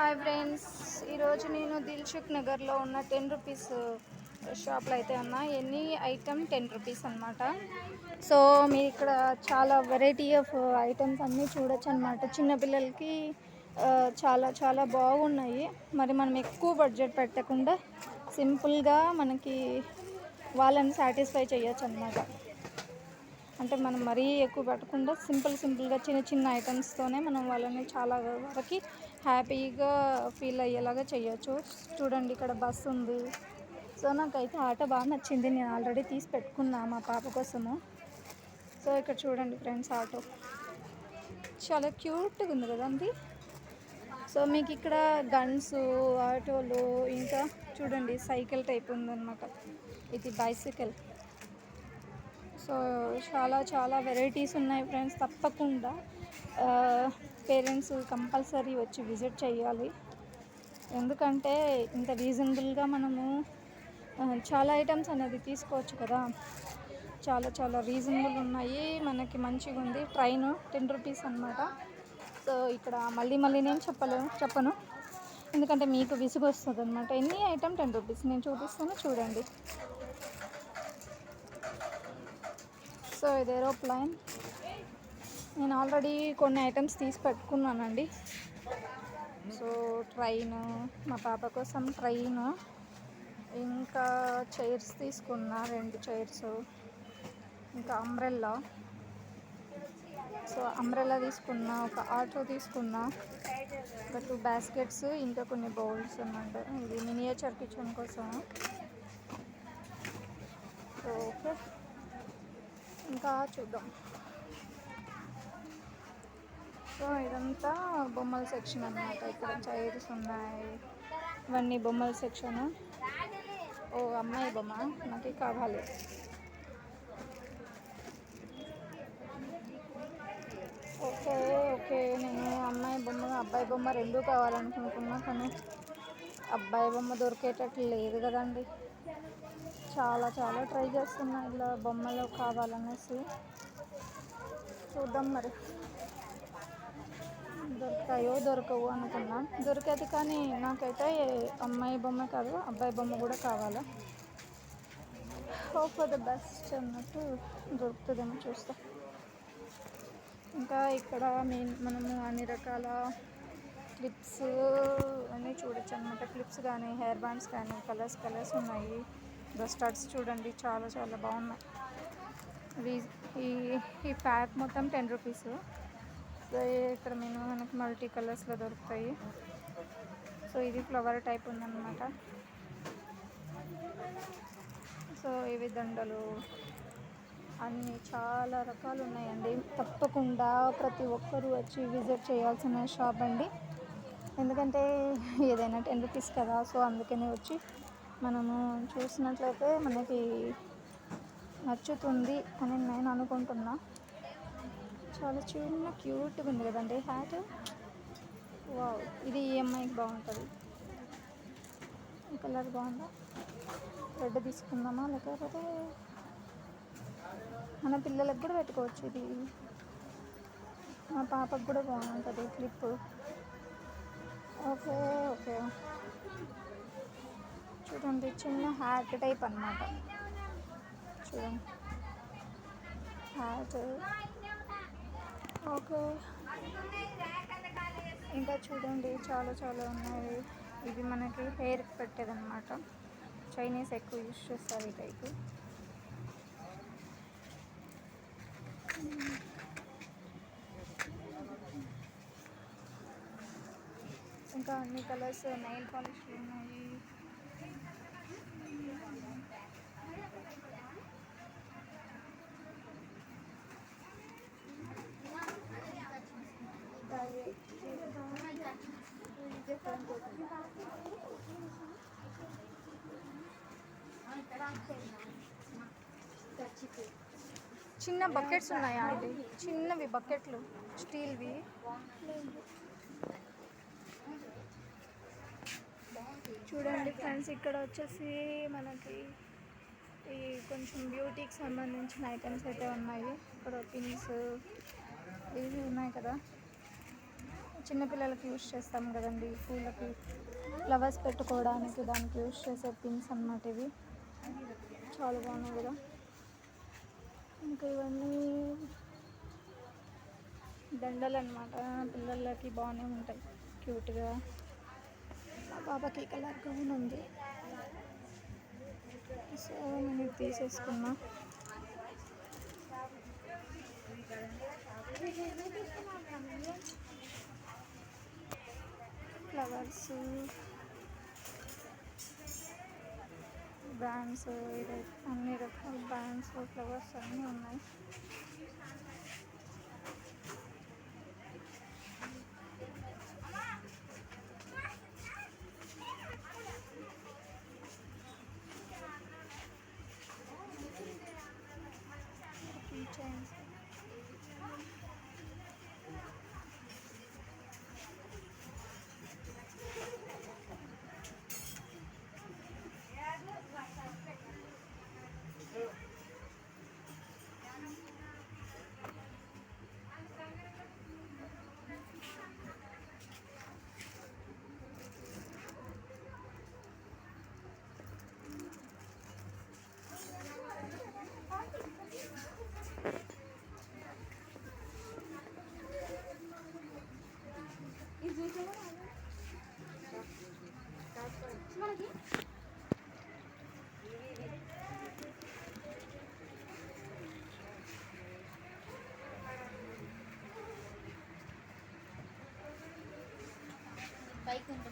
Hi friends. ఈరోజు నేను దిల్సుఖ్ నగర్లో ఉన్న టెన్ రూపీస్ షాప్లో అయితే ఉన్నా. ఎనీ ఐటమ్ టెన్ రూపీస్ అనమాట సో మీ ఇక్కడ చాలా వెరైటీ ఆఫ్ ఐటమ్స్ అన్నీ చూడొచ్చు అనమాట చిన్నపిల్లలకి చాలా చాలా బాగున్నాయి. మరి మనం ఎక్కువ బడ్జెట్ పెట్టకుండా సింపుల్గా మనకి వాళ్ళని సాటిస్ఫై చేయొచ్చు అనమాట అంటే మనం మరీ ఎక్కువ పెట్టకుండా సింపుల్ సింపుల్గా చిన్న చిన్న ఐటమ్స్తోనే మనం వాళ్ళని చాలా వరకు హ్యాపీగా ఫీల్ అయ్యేలాగా చేయొచ్చు చూడండి ఇక్కడ బస్సు ఉంది. సో నాకైతే ఆటో బాగా నచ్చింది. నేను ఆల్రెడీ తీసి పెట్టుకున్నా మా పాప కోసము. సో ఇక్కడ చూడండి ఫ్రెండ్స్ ఆటో. చాలా క్యూట్గా ఉంది కదండి. సో మీకు ఇక్కడ గన్స్ ఆటోలు ఇంకా చూడండి సైకిల్ టైప్ ఉందన్నమాట. ఇది బైసికల్. సో చాలా చాలా వెరైటీస్ ఉన్నాయి ఫ్రెండ్స్ తప్పకుండా. పేరెంట్స్ కంపల్సరీ వచ్చి విజిట్ చేయాలి. ఎందుకంటే ఇంత రీజనబుల్గా మనము చాలా ఐటమ్స్ అనేది తీసుకోవచ్చు కదా. చాలా చాలా రీజనబుల్ ఉన్నాయి. మనకి మంచిగా ఉంది. ట్రైన్ టెన్ రూపీస్ అనమాట సో ఇక్కడ మళ్ళీ మళ్ళీ నేను చెప్పలేను చెప్పను. ఎందుకంటే మీకు విసుగు వస్తుంది అనమాట ఎన్ని ఐటమ్? Ten rupees. నేను చూపిస్తాను. చూడండి. సో ఇది ఏరోప్లైన్. నేను ఆల్రెడీ కొన్ని ఐటమ్స్ తీసి పెట్టుకున్నానండి. సో ట్రైన్ మా పాప కోసం ట్రైన్. ఇంకా చైర్స్ తీసుకున్నా రెండు చైర్స్. ఇంకా అంబ్రెల్లా. సో అంబ్రెల్లా తీసుకున్నా ఒక ఆటో తీసుకున్నా. ఒక టూ బాస్కెట్స్ ఇంకా కొన్ని బౌల్స్ అన్నమాట. ఇది మినియేచర్ కిచెన్ కోసం. So okay. ఇంకా చూద్దాం. సో ఇదంతా బొమ్మల సెక్షన్ అన్నమాట. ఇక్కడ చైర్స్ ఉన్నాయి. ఇవన్నీ బొమ్మల సెక్షన్. ఓ అమ్మాయి బొమ్మ. నాకు కావాలి. Okay okay. నేను అమ్మాయి బొమ్మ అబ్బాయి బొమ్మ రెండూ కావాలనుకుంటున్నా కానీ అబ్బాయి బొమ్మ దొరికేటట్లు లేదు కదండి. చాలా చాలా ట్రై చేస్తున్నా ఇలా బొమ్మలు కావాలనేసి. చూద్దాం మరి. దొరుకుతాయో దొరకవు అనుకున్నా. దొరికేది కానీ నాకైతే అమ్మాయి బొమ్మ కాదు అబ్బాయి బొమ్మ కూడా కావాలి. హోప్ ఫర్ ద బెస్ట్ అన్నట్టు దొరుకుతుందేమో చూస్తా. ఇంకా ఇక్కడ మెయిన్ మనము అన్ని రకాల క్లిప్స్ అన్నీ చూడొచ్చు అనమాట క్లిప్స్ కానీ హెయిర్ బ్యాండ్స్ కానీ కలర్స్ కలర్స్ ఉన్నాయి. స్టడ్స్ చూడండి చాలా చాలా బాగున్నాయి. ఈ ఈ ప్యాక్ మొత్తం టెన్ రూపీస్ వస్తాయి. ఇక్కడ మేము మనకి మల్టీ కలర్స్లో దొరుకుతాయి. సో ఇది ఫ్లవర్ టైప్ ఉందన్నమాట. సో ఇవి దండలు అన్నీ చాలా రకాలు ఉన్నాయండి. తప్పకుండా ప్రతి ఒక్కరూ వచ్చి విజిట్ చేయాల్సిన షాప్ అండి. ఎందుకంటే ఏదైనా టెన్ రూపీస్ కదా సో అందుకనే వచ్చి మనము చూసినట్లయితే మనకి నచ్చుతుంది అని నేను అనుకుంటున్నా. చాలా చిన్న క్యూట్గా ఉంది కదండి హ్యాట్. వావ్ ఇది ఈఎంఐకి బాగుంటుంది. ఈ కలర్ బాగుందా? రెడ్ తీసుకుందామా? లేకపోతే మన పిల్లలకు కూడా పెట్టుకోవచ్చు ఇది. మా పాపకు కూడా బాగుంటుంది క్లిప్. Okay okay. చూడండి చిన్న హ్యాట్ టైప్ అన్నమాట. చూడండి. హ్యాట్. ఓకే. ఇంకా చూడండి చాలా చాలా ఉన్నాయి. ఇది మనకి హెయిర్కి పెట్టేదన్నమాట. చైనీస్ ఎక్కువ యూస్ చేస్తారు ఈ టైపు ఇంకా అన్ని కలర్స్ నైల్ పాలిష్లు ఉన్నాయి చిన్న బకెట్స్ ఉన్నాయా అండి చిన్నవి బకెట్లు స్టీల్వి. చూడండి ఫ్రెండ్స్ ఇక్కడ వచ్చేసి మనకి ఈ కొంచెం బ్యూటీకి సంబంధించిన ఐటమ్స్ అయితే ఉన్నాయి. ఇక్కడ పిన్స్ ఇవి ఉన్నాయి కదా. చిన్నపిల్లలకి యూస్ చేస్తాం కదండి పూలకి ఫ్లవర్స్ పెట్టుకోవడానికి దానికి యూస్ చేసే పిన్స్ అన్నమాట ఇవి. చాలా బాగున్నాయి కదా. ఇంకా ఇవన్నీ దండలు అనమాట పిల్లలకి బాగానే ఉంటాయి. క్యూట్గా. మా పాపకి కలర్ ఉంది. సో నేను తీసేసుకున్నా. Thank you. ఫ్లవర్స్ బ్రాండ్స్ ఇదైతే అన్ని రకాల బ్రాండ్స్ ఫ్లవర్స్ అన్నీ ఉన్నాయి. పైకి ఉంటుంది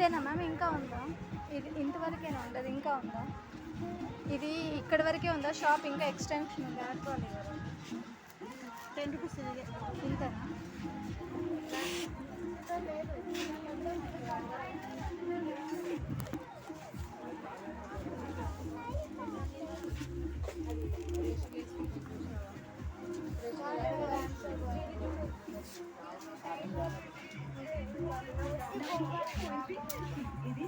ఇంతేనా మ్యామ్? ఇంకా ఉందా? ఇది ఇంతవరకేనా ఉండదు ఇంకా ఉందా? ఇది ఇక్కడ వరకే ఉందా? షాప్ ఇంకా ఎక్స్టెన్షన్ ఉంది ఆడుకోవాలి టెన్ రూపీస్ ఇంతేనా? ఇది?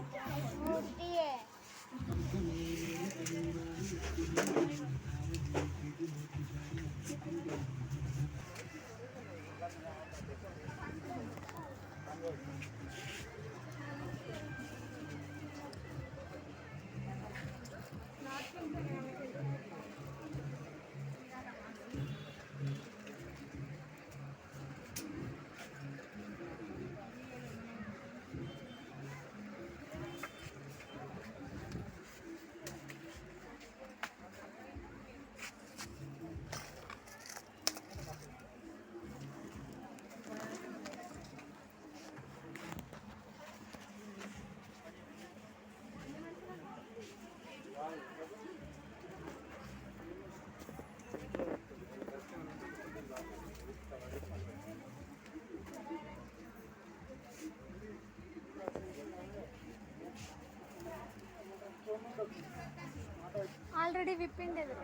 ఆల్రెడీ విప్పిండేది.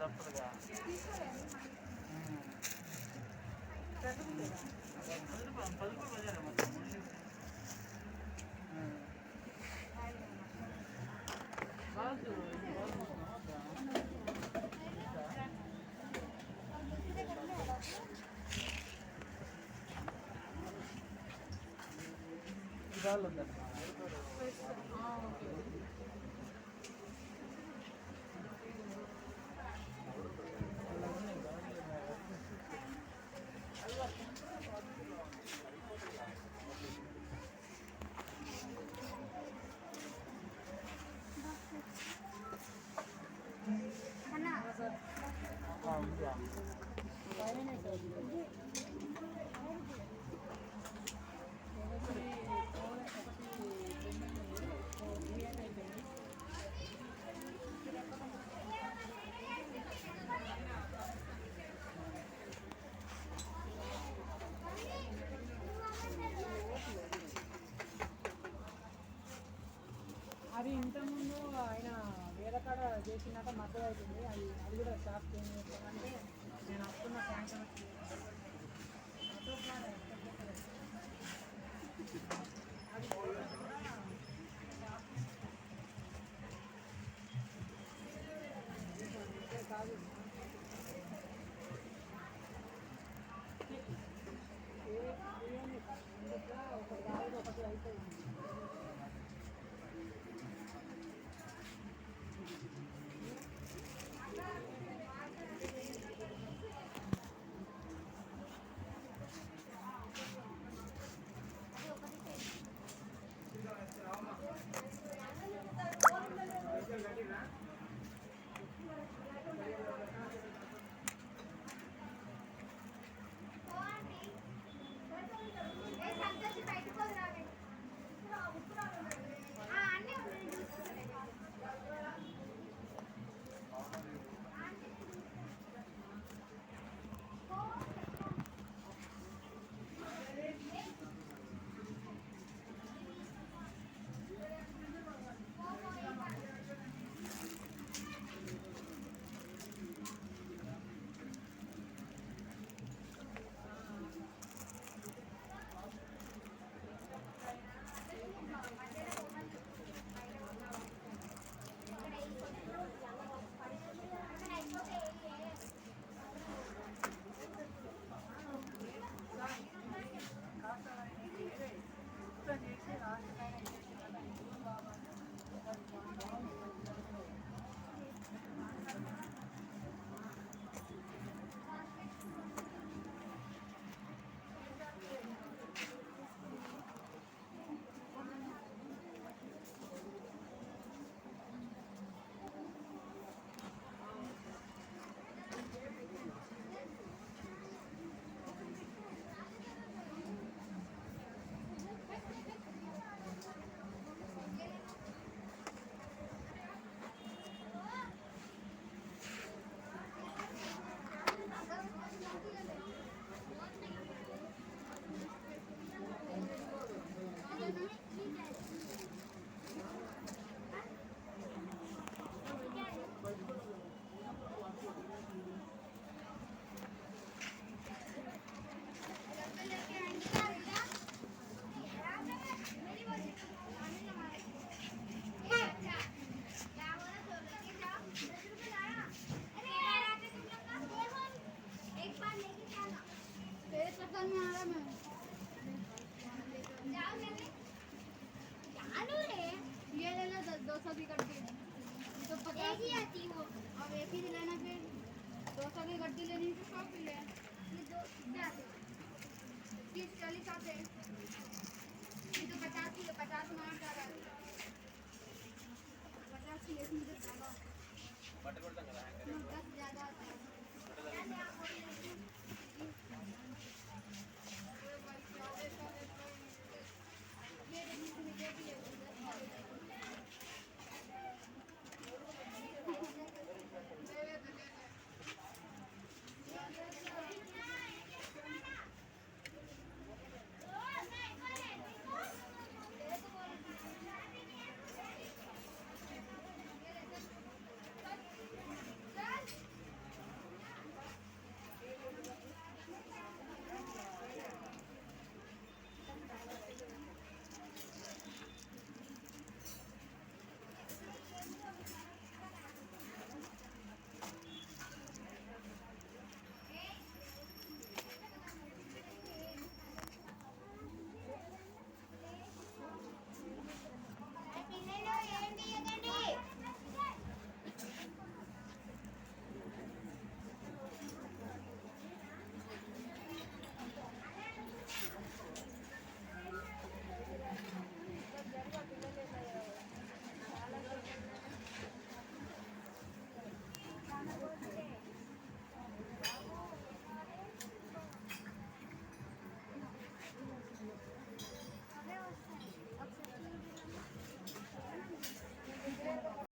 சாப்பிடுங்க. இதால் வந்துடுறேன் చేసినాక మద్దతు అవుతుంది. అది అది కూడా షాప్ చేంజ్ చేస్తామంటే నేను వస్తున్న సాయంత్రం सौ की करती है तो ही आती अब एक ही दिलाना फिर। दो सौ की गड्डी लेनी तो सौ भी ले।